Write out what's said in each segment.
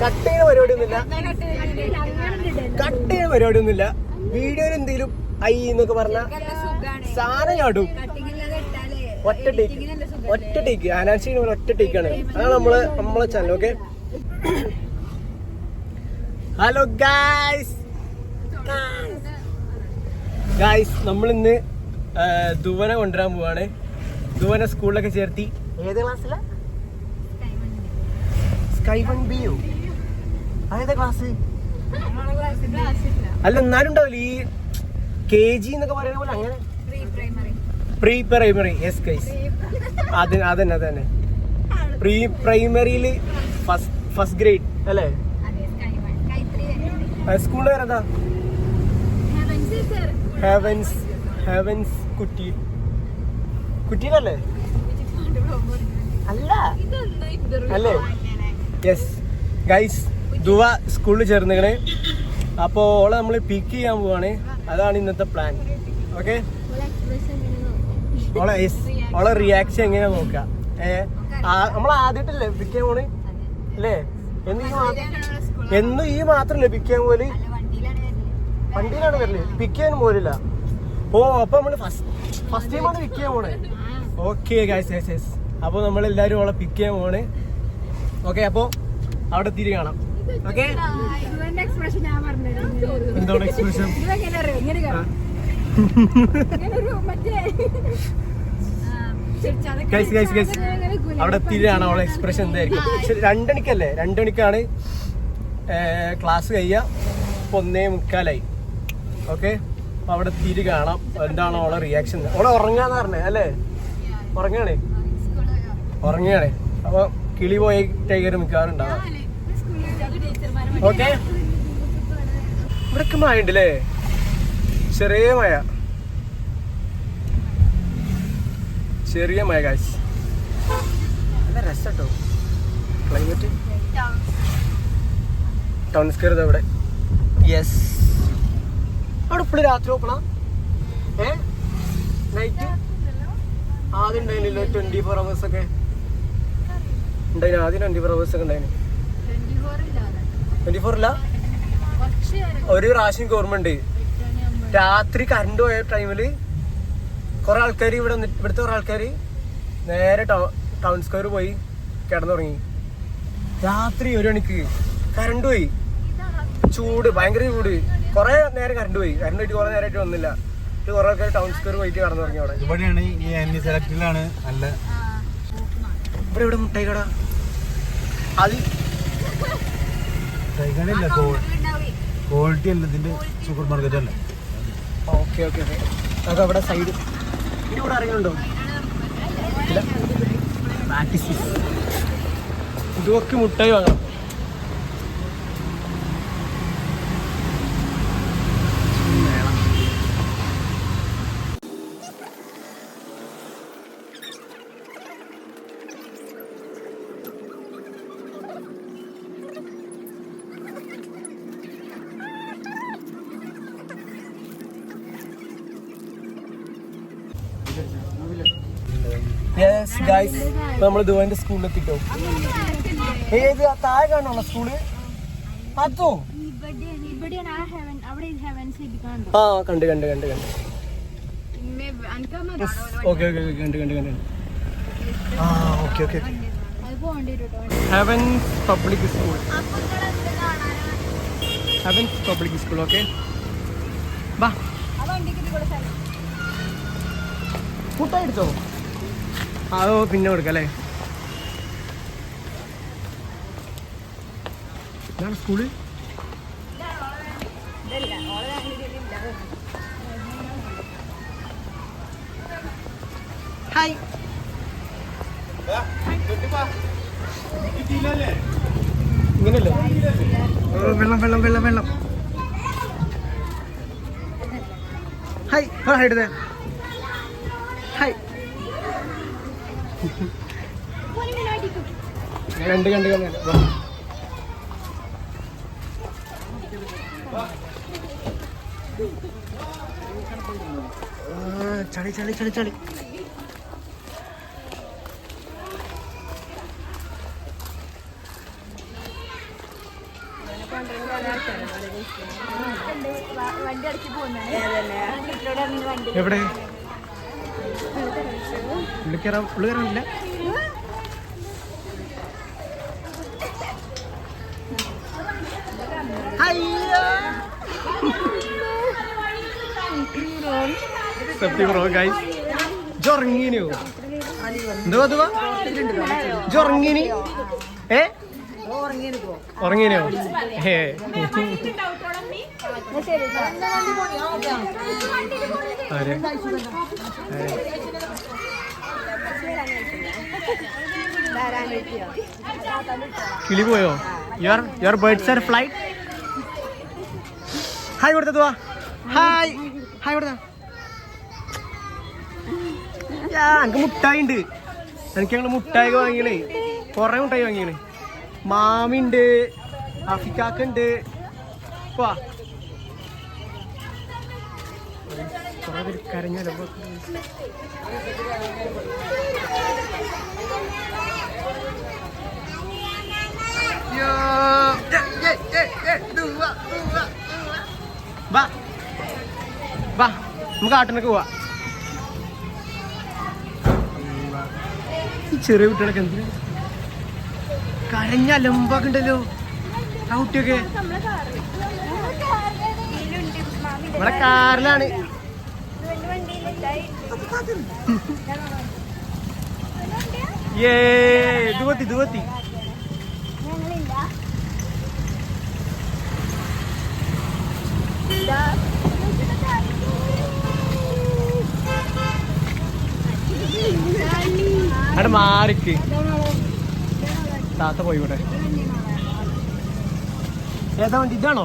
Cut ചെയ്യുന്ന പരിപാടി ഒന്നുമില്ല കട്ട് ചെയ്യുന്ന പരിപാടി ഒന്നുമില്ല വീഡിയോയിൽ എന്തെങ്കിലും ഐ എന്നൊക്കെ പറഞ്ഞ സാധനം ചാടും. ഒറ്റ ടേക്ക് ഒറ്റ ടേക്ക് അനാൻസി ഒറ്റ ടേക്കാണ് അതാണ് നമ്മൾ നമ്മളെ channel okay hello guys guys നമ്മളിന്ന് ദുവനെ കൊണ്ടുവരാൻ പോവാണ്. ദുവനെ സ്കൂളിലൊക്കെ ചേർത്തി. ഏത് ക്ലാസ്സിലാ സ്കൈ വൺ ബി ക്ലാസ് അല്ല എന്നാലും ഉണ്ടാവില്ല. ഈ കെ ജി എന്നൊക്കെ പറയുന്ന പോലെ അങ്ങനെ പ്രീ പ്രൈമറി യെസ് ഗൈസ് അത് അതന്നെ അതന്നെ. പ്രീ പ്രൈമറിയിൽ ഫസ്റ്റ് ഫസ്റ്റ് ഗ്രേഡ് അല്ലേ സ്കൂളിൽ വേറെന്താ ഹെവൻസ് ഹെവൻസ് കുട്ടി. കുട്ടീനല്ലേ? അല്ല. അല്ലേ? യെസ് ഗൈസ് ദുവ സ്കൂളിൽ ചേർന്നുകളെ അപ്പോ ഓളെ നമ്മൾ പിക്ക് ചെയ്യാൻ പോവാണ്. അതാണ് ഇന്നത്തെ പ്ലാൻ ഓക്കെ ഓളെ ഓളെ റിയാക്ഷൻ എങ്ങനെ നോക്ക? ഏ നമ്മൾ ആദ്യമായിട്ടല്ലേ പിക്ക് ചെയ്യാൻ പോണ്? അല്ലേ? എന്ന് ഈ എന്നും ഈ മാത്രല്ലേ പിക്ക് ചെയ്യാൻ പോലെ വണ്ടിയിലാണ് വരൽ. പിക്ക് ചെയ്യാൻ പോലില്ല ഓ അപ്പൊ നമ്മൾ ഫസ്റ്റ് ഫസ്റ്റ് ടൈമാണ് പിക്ക് ചെയ്യാൻ പോണേ. ഓക്കെ ഗൈസ് ഗൈസ് അപ്പൊ നമ്മൾ എല്ലാരും അവളെ പിക്ക് ചെയ്യാൻ പോണേ ഓക്കെ അപ്പൊ അവിടെ തിരി കാണാം. ഓക്കെ എന്താണ് എക്സ്പ്രഷൻ ഗൈസ് ഗൈസ് ഗൈസ് അവിടെ തിരിയാണ് അവളെ എക്സ്പ്രഷൻ എന്തായിരിക്കും? രണ്ടണിക്കല്ലേ? രണ്ടണിക്കാണ് ക്ലാസ് കഴിയുക ഇപ്പൊ ഒന്നേ മുക്കാലായി. ഓക്കെ അപ്പൊ അവിടെ തിരി കാണാം. എന്താണ് അവളെ റിയാക്ഷൻ അവളെ ഉറങ്ങാന്ന് പറഞ്ഞേ അല്ലേ? ഉറങ്ങാണേ. ഉറങ്ങാണേ. അപ്പൊ കിളി പോയി ടൈഗർ മിക്കവാറും ഉണ്ടാവാം. ഓക്കെ? ഇവിടൊക്കെ മഴ ഉണ്ടല്ലേ ചെറിയ മഴ. ചെറിയ മഴ കാശ് നല്ല രസട്ടോ. ക്ലൈമറ്റ് ടൗൺ സ്ക്വയർ ഇവിടെ. യെസ് അവിടെ ഇപ്പോഴും രാത്രി ഓപ്പണാ ഏ? നൈറ്റ് ആദ്യം ഉണ്ടായിരുന്നില്ലോ? ട്വന്റി ഫോർ അവേഴ്സ് ഒക്കെ? ഉണ്ടായിരുന്നു ആദ്യം ട്വന്റി ഫോർ അവേഴ്സ് ഒക്കെ ഉണ്ടായിരുന്നു ട്വന്റി ഫോറില്ല ഒരു പ്രാവശ്യം ഓർമ്മയുണ്ട് രാത്രി കറണ്ട് പോയ ടൈമിൽ കുറെ ആൾക്കാർ ഇവിടെ ഇവിടുത്തെ കുറെ ആൾക്കാർ നേരെ ടൗൺ സ്ക്വയർ പോയി കിടന്നുറങ്ങി. രാത്രി ഒരു മണിക്ക് കറണ്ട് പോയി. ചൂട് ഭയങ്കര ചൂട്. കുറെ നേരം കറണ്ട് പോയി. കറണ്ട് പോയിട്ട് കുറെ നേരമായിട്ട് വന്നില്ല. കുറെ ആൾക്കാർ ടൗൺ സ്ക്വയർ പോയിട്ട് കിടന്നുറങ്ങി അവിടെ. ഇവിടെയാണ് ഈ എൻ സെലക്ടിലാണ് നല്ല ഇവിടെ ഇവിടെ മുട്ടായി കട അത് കൈകളില്ല ക്വാളിറ്റി അല്ല ഇതിന്റെ സൂപ്പർ മാർക്കറ്റ് അല്ല. Okay okay okay. നമുക്ക് അവിടെ സൈഡ് ഇനി ഇവിടെ അറിയുന്നുണ്ടോ ഇല്ല പ്രാക്ടീസ് ഇതൊക്കെ മുട്ടായി വാങ്ങണം. ഗൈസ് നമ്മൾ ദുബായിന്റെ സ്കൂളിൽ എത്തിട്ടോ? ഏത് താഴെ കാണണോ സ്കൂൾ അതോ? ആ കണ്ട് കണ്ട് കണ്ട് കണ്ട്. ഓക്കെ ഓക്കെ ഓക്കെ കണ്ട് കണ്ട് കണ്ട്. ആ okay okay heaven public school heaven public school okay ബാ ആ വണ്ടിക്ക് ഇത് കൂടെ സ്ഥലം മുട്ടായി എടുത്തോ? അതോ പിന്നെ കൊടുക്കാം അല്ലേ? ഇതാണ് സ്കൂൾ. ഹായ്. ഇങ്ങനല്ലേ? വെള്ളം വെള്ളം വെള്ളം വെള്ളം. ഹായ് ഹായ് എടുത്തേ കണ്ട് കണ്ട് കണ്ട്. ചളി ചളി ചളി ചളി. എവിടെ? കയറാനില്ല സത്യം ബ്രോ ഗൈസ് ജൊറങ്ങീനോ എന്തുവാ എന്തുവാ ജൊറങ്ങീനി. ഏ? ഉറങ്ങീനോ ഏ. ആരെ? കിളി പോയോ your your birds are flight hi കൊടുത്തതുവാ hi hi കൊടുത്ത എനിക്ക് മുട്ടായി ഉണ്ട് എനിക്ക് ഞങ്ങൾ മുട്ടായി വാങ്ങിയേ കൊറേ മുട്ടായി വാങ്ങിയണേ മാമിണ്ട് അഫിക്കാക്കുണ്ട്. വാ. കൊറേ പേര് കരഞ്ഞാലോ വാ നമുക്ക് ആട്ടിനൊക്കെ പോവാ. ചെറിയ കുട്ടികളൊക്കെ എന്തിനാ? കരഞ്ഞ ലംബൊക്കെ ഉണ്ടല്ലോ. ആ കുട്ടിയൊക്കെ. ഇവിടെ കാറിലാണ്. ഏ അവിടെ മാറിക്ക്. താത്ത പോയി ഇവിടെ ഏതാ വണ്ടി? ഇതാണോ?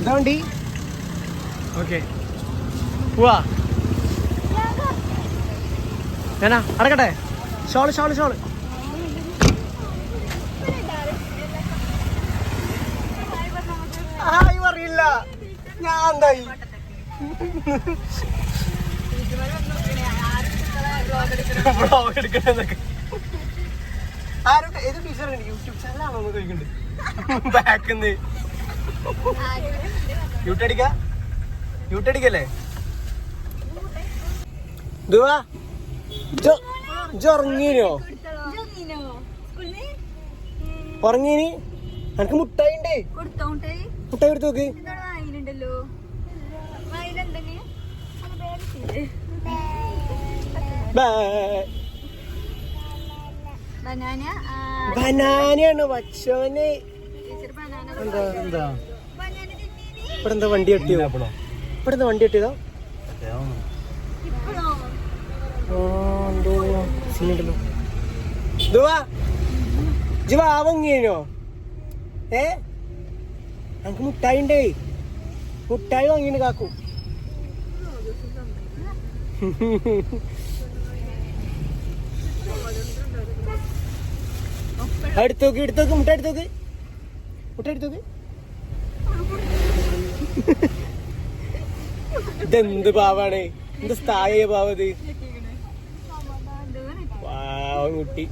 ഇതാ വണ്ടി? ഓക്കെ. പോവാ. ഞാനാ അടക്കട്ടെ. Shawl shawl shawl. അറിയില്ല. ഞാൻ എന്തായി? വ്ളോഗ് എടുക്കണെന്നൊക്കെ ആരോട്ടെ ഏത് ടീച്ചറാണ് യൂട്യൂബ് ചാനലാണോ എന്ന് ചോദിക്കുന്നുണ്ട് ബാക്കിന്ന്. യൂട്ടടിക്ക യൂട്ടടിക്കല്ലേ ദുവാ ഉറങ്ങീനോ? ഉറങ്ങീനി? എനിക്ക് മുട്ടായി ഉണ്ട് മുട്ടായി എടുത്ത് നോക്ക്. വായിലുണ്ടല്ലോ വായിലുണ്ടെങ്കിൽ ബനാനയാണ് വച്ചോന്. ടീച്ചർ ബനാന എന്താ എന്താ? ഇവിടെ എന്താ വണ്ടി കെട്ടിയോ? ഇവിടെ എന്താ വണ്ടി എന്തോ സീനുണ്ടല്ലോ ദുവാ ജിവ വാങ്ങിയോ ഏ? നമുക്ക് മുട്ടായി ഉണ്ടേ മുട്ടായി വാങ്ങിയിട്ട് കാക്കു. എടുത്തോക്ക് എടുത്തോക്ക് മുട്ട എടുത്തോക്ക് മുട്ട എടുത്തോക്ക് ഇതെന്ത് പാവാണ്? എന്ത് സ്ഥായ പാവത് പാവം കുട്ടി.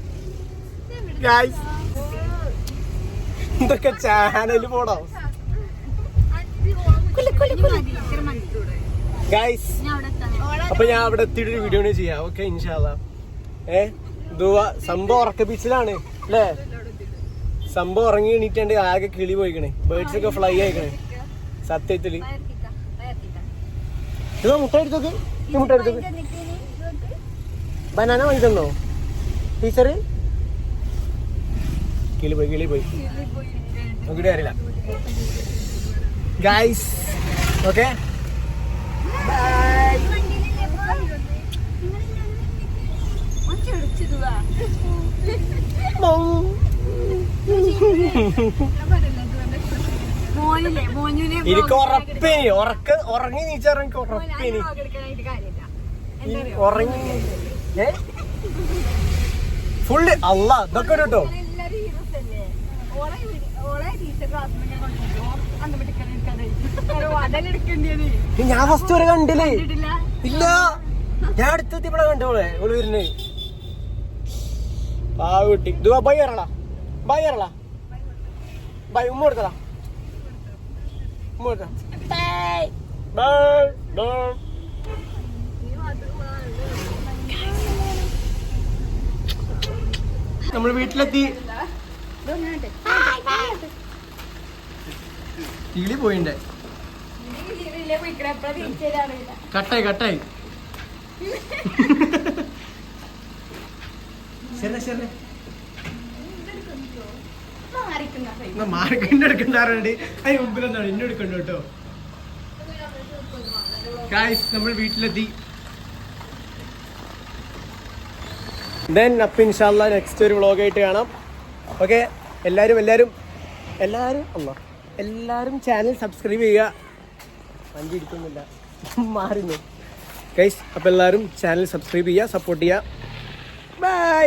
ഇതൊക്കെ ചാനൽ പോടോ ഗൈസ് അപ്പൊ ഞാൻ അവിടെ എത്തിയിട്ട് ഒരു വീഡിയോ ചെയ്യാം. ഓക്കെ ഇൻഷാല്ല ഏ ദുവ സംഭവം ഉറക്കപ്പിച്ചിലാണ്. അല്ലേ സംഭവം ഉറങ്ങി എണീറ്റണ്ട് ആകെ കിളി പോയിക്കണേ. ബേർഡ്സ് ഒക്കെ ഫ്ലൈ ആയിക്കണേ. സത്യത്തിൽ. ഇതോ മുട്ട എടുത്തോക്ക്. ഈ മുട്ട എടുത്തോക്ക്. ബനാന വാങ്ങി തന്നോ ടീച്ചർ കിളി പോയി കിളി പോയി. നോക്കിട്ട് അറിയില്ല ഗായ്സ് ഓക്കെ മോനില്ലേ മോനുനെ എനിക്ക് ഉറപ്പേനി ഉറക്ക ഉറങ്ങി എനിക്ക് ഉറപ്പേനി ഉറങ്ങി ഏ? ഫുള്ള് അല്ല? ഇതൊക്കെ കേട്ടോ ഞാൻ ഫസ്റ്റ് വരെ കണ്ടില്ലേ? ഇല്ല. ഞാൻ അടുത്തെത്തി ഇവിടെ കണ്ടോളെ ഓൾ വരുന്നേ പാവുട്ടി ഇത് ബൈ ഇറളാ ബൈ ഇറളാ ബൈ ഉമ്മ കൊടുത്തടാ ഉമ്മ കൊടുത്ത നമ്മൾ വീട്ടിലെത്തി. കിളി പോയിണ്ടേ? കട്ടായി കട്ടായി. ശരി ശരി. എന്നാ മാർക്കിന്റെ എടുക്കണ്ടാറുണ്ട് അതിന് മുമ്പിലെന്താണ് ഇന്നെ എടുക്കണ്ട കേട്ടോ. ഗായ്സ് നമ്മൾ വീട്ടിലെത്തി. ദെൻ അപ്പം ഇൻഷാല്ല നെക്സ്റ്റ് ഒരു വ്ളോഗായിട്ട് കാണാം. ഓക്കെ എല്ലാവരും എല്ലാവരും എല്ലാവരും അല്ല എല്ലാവരും ചാനൽ സബ്സ്ക്രൈബ് ചെയ്യുക. വണ്ടി ഇടിക്കുന്നില്ല മാറുന്നു ഗൈസ് അപ്പം എല്ലാവരും ചാനൽ സബ്സ്ക്രൈബ് ചെയ്യുക സപ്പോർട്ട് ചെയ്യുക. ബൈ